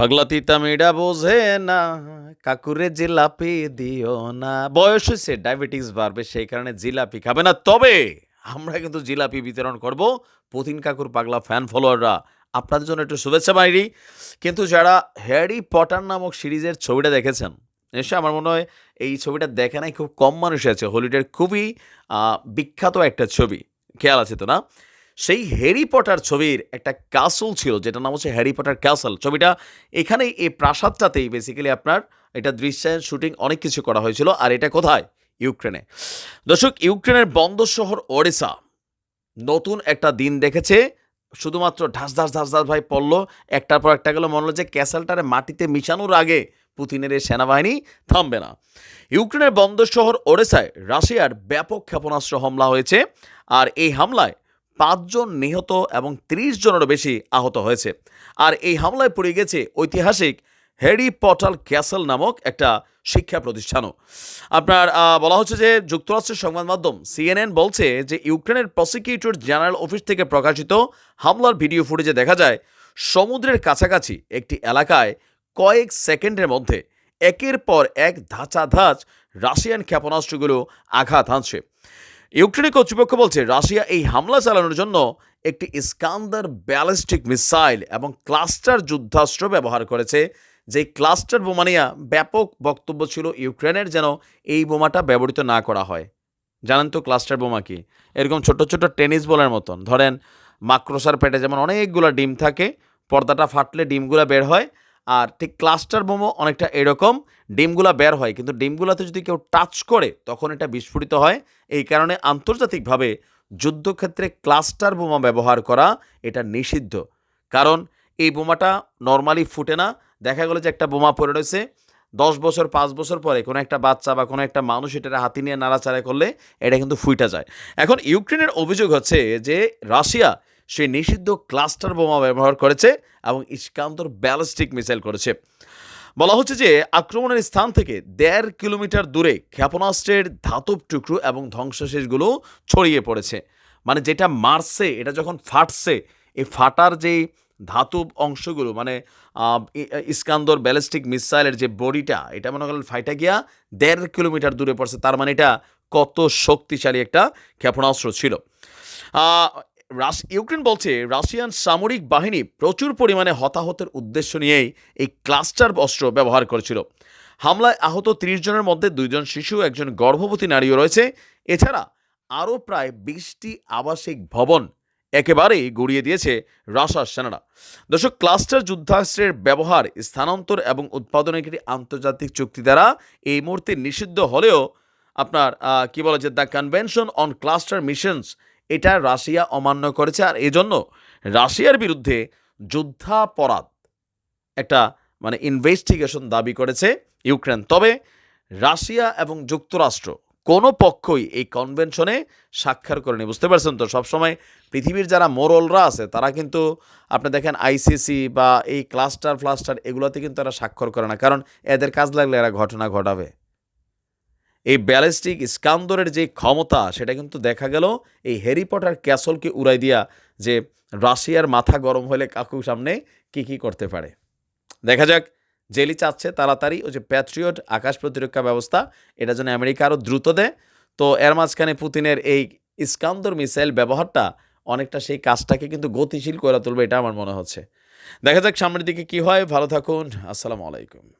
পাগলা তিতা মেয়েটা বোঝে না, কাকুরে জিলাপি দিও না। বয়স হয়েছে, ডায়াবেটিস বাড়বে, সেই কারণে জিলাপি খাবে না। তবে আমরা কিন্তু জিলাপি বিতরণ করব। পুতিন কাকুর পাগলা ফ্যান ফলোয়াররা আপনাদের জন্য একটু শুভেচ্ছা বাইরি কিন্তু যারা হ্যারি পটার নামক সিরিজের ছবিটা দেখেছেন নিশ্চয়ই আমার মনে হয় এই ছবিটা দেখে নাই, খুব কম মানুষ আছে। হলিউডের খুবই বিখ্যাত একটা ছবি। খেয়াল আছে তো না? সেই হ্যারি পটার ছবির একটা ক্যাসল ছিল যেটা নাম হচ্ছে হ্যারি পটার ক্যাসল ছবিটা এখানে এই প্রাসাদটাতেই বেসিক্যালি আপনার এটা দৃশ্যায়ন শুটিং অনেক কিছু করা হয়েছিল। আর এটা কোথায়? ইউক্রেনে। দর্শক, ইউক্রেনের বন্দর শহর ওড়িশা নতুন একটা দিন দেখেছে। শুধুমাত্র ঢাস ঢাস ঢাস ঢাস ভাই পড়ল। একটার পর একটা গেল, মনে হলো যে ক্যাসেলটারে মাটিতে মিশানোর আগে পুতিনের এই সেনাবাহিনী থামবে না। ইউক্রেনের বন্দর শহর ওড়েসায় রাশিয়ার ব্যাপক ক্ষেপণাস্ত্র হামলা হয়েছে। আর এই হামলায় পাঁচজন নিহত এবং ত্রিশ জনেরও বেশি আহত হয়েছে। আর এই হামলায় পড়ে গেছে ঐতিহাসিক হ্যারি পটাল ক্যাসেল নামক একটা শিক্ষা প্রতিষ্ঠানও। আপনার বলা হচ্ছে যে যুক্তরাষ্ট্রের সংবাদ মাধ্যম সিএনএন বলছে যে ইউক্রেনের প্রসিকিউটর জেনারেল অফিস থেকে প্রকাশিত হামলার ভিডিও ফুটেজে দেখা যায়, সমুদ্রের কাছাকাছি একটি এলাকায় কয়েক সেকেন্ডের মধ্যে একের পর এক ধাঁচা ধাঁচ রাশিয়ান ক্ষেপণাস্ত্রগুলো আঘাত হানছে। ইউক্রেনের কর্তৃপক্ষ বলছে, রাশিয়া এই হামলা চালানোর জন্য একটি ইস্কান্দার ব্যালিস্টিক মিসাইল এবং ক্লাস্টার যুদ্ধাস্ত্র ব্যবহার করেছে। যে ক্লাস্টার বোমা নিয়ে ব্যাপক বক্তব্য ছিল ইউক্রেনের যেন এই বোমাটা ব্যবহৃত না করা হয়। জানেন তো ক্লাস্টার বোমা কি? এরকম ছোট ছোট টেনিস বলের মতন। ধরেন মাক্রোসার পেটে যেমন অনেকগুলো ডিম থাকে, পর্দাটা ফাটলে ডিমগুলো বের হয় আর ঠিক ক্লাস্টার বোমও অনেকটা এরকম। ডিমগুলা বের হয়, কিন্তু ডিমগুলাতে যদি কেউ টাচ করে, তখন এটা বিস্ফোরিত হয়। এই কারণে আন্তর্জাতিকভাবে যুদ্ধক্ষেত্রে ক্লাস্টার বোমা ব্যবহার করা এটা নিষিদ্ধ। কারণ এই বোমাটা নর্মালি ফুটে না। দেখা গেলো যে একটা বোমা পড়ে রয়েছে। দশ বছর, পাঁচ বছর পরে কোনো একটা বাচ্চা বা কোনো একটা মানুষ এটা হাতি নিয়ে নাড়াচাড়া করলে এটা কিন্তু ফুইটা যায়। এখন ইউক্রেনের অভিযোগ হচ্ছে যে রাশিয়া সেই নিষিদ্ধ ক্লাস্টার বোমা ব্যবহার করেছে এবং ইস্কান্তর ব্যালিস্টিক মিসাইল করেছে। বলা হচ্ছে যে, আক্রমণের স্থান থেকে দেড় কিলোমিটার দূরে ক্ষেপণাস্ত্রের ধাতব টুকরো এবং ধ্বংসাবশেষগুলো ছড়িয়ে পড়েছে। মানে যেটা মারছে, এটা যখন ফাটছে, এই ফাটার যেই ধাতব অংশগুলো মানে ইস্কান্দর ব্যালিস্টিক মিসাইলের যে বডিটা, এটা মনে করেন ফাইটা গিয়া দেড় কিলোমিটার দূরে পড়ছে, তার মানে এটা কত শক্তিশালী একটা ক্ষেপণাস্ত্র ছিল। ইউক্রেন বলছে রাশিয়ান সামরিক বাহিনী প্রচুর পরিমাণে হতাহতের উদ্দেশ্য নিয়েই এই ক্লাস্টার অস্ত্র ব্যবহার করেছিল। হামলায় আহত ত্রিশ জনের মধ্যে দুইজন শিশু, একজন গর্ভবতী নারীও রয়েছে। এছাড়া আরও প্রায় বিশটি আবাসিক ভবন একেবারেই গড়িয়ে দিয়েছে রাশার সেনারা। দর্শক, ক্লাস্টার যুদ্ধাস্ত্রের ব্যবহার, স্থানান্তর এবং উৎপাদনের একটি আন্তর্জাতিক চুক্তি দ্বারা এই মুহূর্তে নিষিদ্ধ হলেও আপনার কি বলে যে, the convention on cluster munitions এটা রাশিয়া অমান্য করেছে। আর এজন্য রাশিয়ার বিরুদ্ধে যুদ্ধাপরাধ একটা মানে ইনভেস্টিগেশন দাবি করেছে ইউক্রেন। তবে রাশিয়া এবং যুক্তরাষ্ট্র কোনো পক্ষই এই কনভেনশনে স্বাক্ষর করেনি। বুঝতে পারছেন তো? সবসময় পৃথিবীর যারা মোরলরা আছে, তারা কিন্তু আপনি দেখেন আইসিসি বা এই ক্লাস্টার ফ্লাস্টার এগুলোতে কিন্তু তারা স্বাক্ষর করে না। কারণ এদের কাজ লাগলে এরা ঘটনা ঘটাবে। এই ব্যালিস্টিক স্কান্দরের যে ক্ষমতা, সেটা কিন্তু দেখা গেল এই হ্যারি পটার ক্যাসলকে উড়াই দিয়া যে রাশিয়ার মাথা গরম হলে কাকু সামনে কি কি করতে পারে। দেখা যাক, জেলি চাচ্ছে তাড়াতাড়ি, ওই যে প্যাট্রিয়ট আকাশ প্রতিরক্ষা ব্যবস্থা, এটা যেন আমেরিকা আরও দ্রুত দেয়। তো এর মাঝখানে পুতিনের এই ইস্কান্দর মিসাইল ব্যবহারটা অনেকটা সেই কাজটাকে কিন্তু গতিশীল করে তুলবে, এটা আমার মনে হচ্ছে। দেখা যাক সামনের দিকে কি হয়। ভালো থাকুন। আসসালামু আলাইকুম।